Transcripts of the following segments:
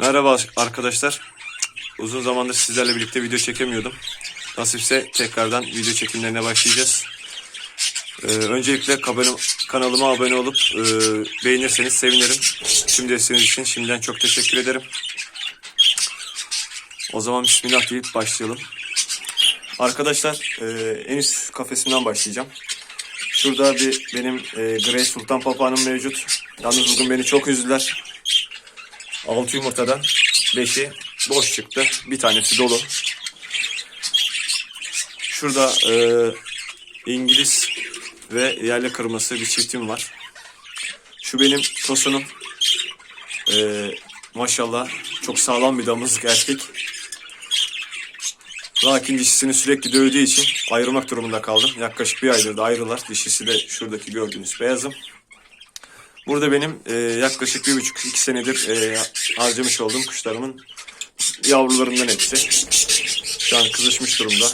Merhaba arkadaşlar. Uzun zamandır sizlerle birlikte video çekemiyordum. Nasipse tekrardan video çekimlerine başlayacağız. Ee, öncelikle kabone- kanalıma abone olup e, beğenirseniz sevinirim. Tüm desteğiniz için şimdiden çok teşekkür ederim. O zaman Bismillah deyip başlayalım. Arkadaşlar e, en üst kafesinden başlayacağım. Şurada bir benim e, Grey Sultan papağanım mevcut. Yalnız bugün beni çok üzdüler. 6 yumurtadan 5'i boş çıktı. Bir tanesi dolu. Şurada e, İngiliz ve yerli kırması bir çiftim var. Şu benim tosunum. E, maşallah çok sağlam bir damızlık erkek. Lakin dişisini sürekli dövdüğü için ayırmak durumunda kaldım. Yaklaşık bir aydır da ayrılar. Dişisi de şuradaki gördüğünüz beyazım. Burada benim e, yaklaşık bir buçuk iki senedir e, harcamış olduğum kuşlarımın yavrularından hepsi. Şu an kızışmış durumda.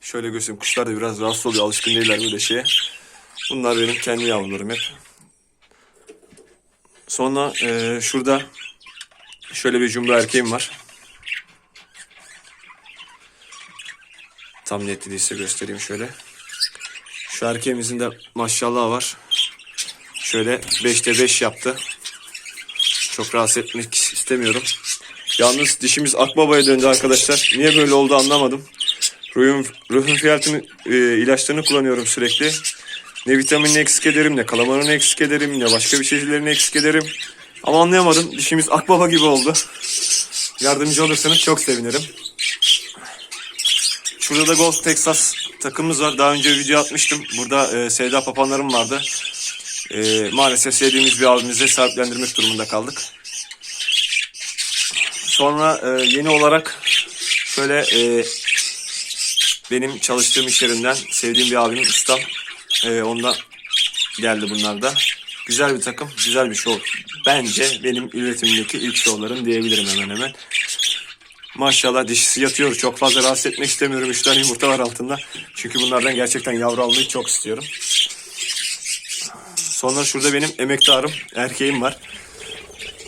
Şöyle göstereyim. Kuşlar da biraz rahatsız oluyor. Alışkın değiller böyle şeye. Bunlar benim kendi yavrularım hep. Sonra e, şurada şöyle bir cumba erkeğim var. Tam net değilse göstereyim şöyle. Şu erkeğimizin de maşallah var. Şöyle 5'te 5 yaptı. Çok rahatsız etmek istemiyorum. Yalnız dişimiz akbabaya döndü arkadaşlar. Niye böyle oldu anlamadım. Ruhun, ruhun fiyatını, e, ilaçlarını kullanıyorum sürekli. Ne vitaminini eksik ederim, ne kalamarını eksik ederim, ne başka bir şeylerini eksik ederim. Ama anlayamadım. Dişimiz akbaba gibi oldu. Yardımcı olursanız çok sevinirim. Şurada da Ghost Texas takımımız var. Daha önce video atmıştım. Burada e, Sevda Papanlarım vardı. E, maalesef sevdiğimiz bir abimize sahiplendirmek durumunda kaldık. Sonra e, yeni olarak şöyle e, benim çalıştığım iş yerinden sevdiğim bir abimin ustam. E, ondan geldi bunlar da. Güzel bir takım, güzel bir show. Bence benim üretimimdeki ilk showlarım diyebilirim hemen hemen. Maşallah dişisi yatıyor. Çok fazla rahatsız etmek istemiyorum. Üç tane yumurta var altında. Çünkü bunlardan gerçekten yavru almayı çok istiyorum. Sonra şurada benim emektarım, erkeğim var.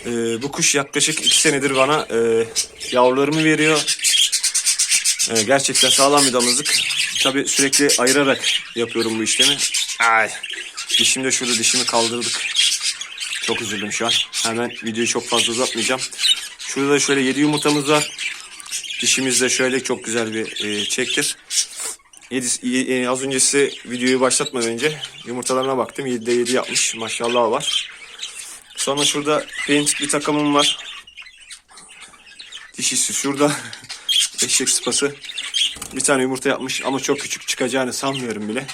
Ee, bu kuş yaklaşık iki senedir bana e, yavrularımı veriyor. Ee, gerçekten sağlam bir damızlık. Tabi sürekli ayırarak yapıyorum bu işlemi. Ay, dişim de şurada dişimi kaldırdık. Çok üzüldüm şu an. Hemen videoyu çok fazla uzatmayacağım. Şurada da şöyle 7 yumurtamız var. Dişimiz de şöyle çok güzel bir e, çektir. Yedi, e, az öncesi videoyu başlatmadan önce yumurtalarına baktım. 7'de 7 yapmış. Maşallah var. Sonra şurada paint bir takımım var. Dişisi şurada. Eşek sıpası. Bir tane yumurta yapmış ama çok küçük çıkacağını sanmıyorum bile.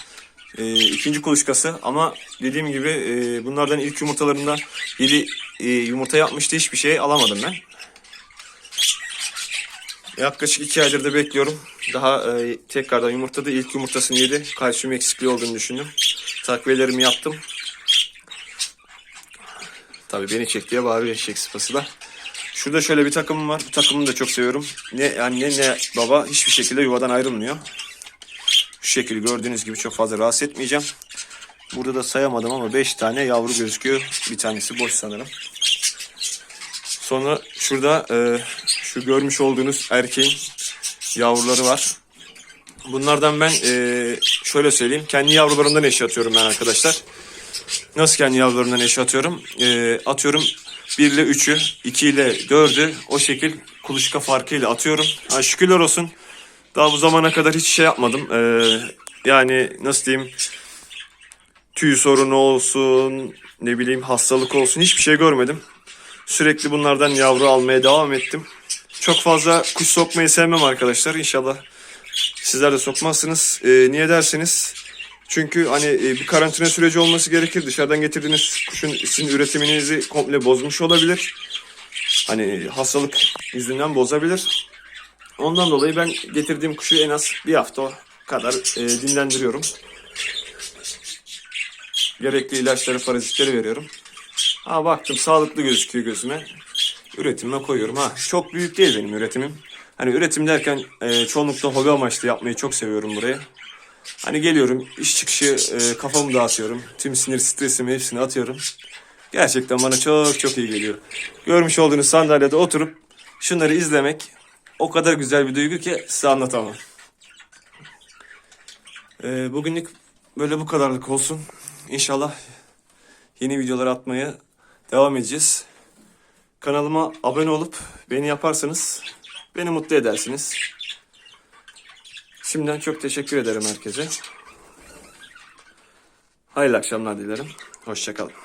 E, ikinci kuluçkası ama dediğim gibi e, bunlardan ilk yumurtalarında 7 e, yumurta yapmıştı. Hiçbir şey alamadım ben. Yaklaşık iki aydır da bekliyorum. Daha e, tekrardan yumurtladı. İlk yumurtasını yedi. Kalsiyum eksikliği olduğunu düşündüm. Takviyelerimi yaptım. Tabii beni çek diye bağırıyor eşek sıpası da. Şurada şöyle bir takımım var. Bu takımı da çok seviyorum. Ne anne ne baba hiçbir şekilde yuvadan ayrılmıyor. Şu şekilde gördüğünüz gibi çok fazla rahatsız etmeyeceğim. Burada da sayamadım ama 5 tane yavru gözüküyor. Bir tanesi boş sanırım. Sonra şurada e, şu görmüş olduğunuz erkeğin yavruları var. Bunlardan ben e, şöyle söyleyeyim. Kendi yavrularımdan eşi ben arkadaşlar. Nasıl kendi yavrularımdan eşi atıyorum? E, atıyorum 1 ile 3'ü, 2 ile 4'ü o şekil kuluçka farkıyla atıyorum. Ha, şükürler olsun. Daha bu zamana kadar hiç şey yapmadım. E, yani nasıl diyeyim? Tüy sorunu olsun, ne bileyim hastalık olsun hiçbir şey görmedim. Sürekli bunlardan yavru almaya devam ettim. Çok fazla kuş sokmayı sevmem arkadaşlar. İnşallah sizler de sokmazsınız. Ee, niye derseniz çünkü hani e, bir karantina süreci olması gerekir. Dışarıdan getirdiğiniz kuşun sizin üretiminizi komple bozmuş olabilir. Hani hastalık yüzünden bozabilir. Ondan dolayı ben getirdiğim kuşu en az bir hafta kadar e, dinlendiriyorum. Gerekli ilaçları, parazitleri veriyorum. Ha baktım sağlıklı gözüküyor gözüme. Üretimime koyuyorum. Ha çok büyük değil benim üretimim. Hani üretim derken e, çoğunlukla hobi amaçlı yapmayı çok seviyorum buraya. Hani geliyorum iş çıkışı e, kafamı dağıtıyorum. Tüm sinir stresimi hepsini atıyorum. Gerçekten bana çok çok iyi geliyor. Görmüş olduğunuz sandalyede oturup şunları izlemek o kadar güzel bir duygu ki size anlatamam. Ee, bugünlük böyle bu kadarlık olsun. İnşallah yeni videolar atmaya devam edeceğiz. Kanalıma abone olup beni yaparsanız beni mutlu edersiniz. Şimdiden çok teşekkür ederim herkese. Hayırlı akşamlar dilerim. Hoşçakalın.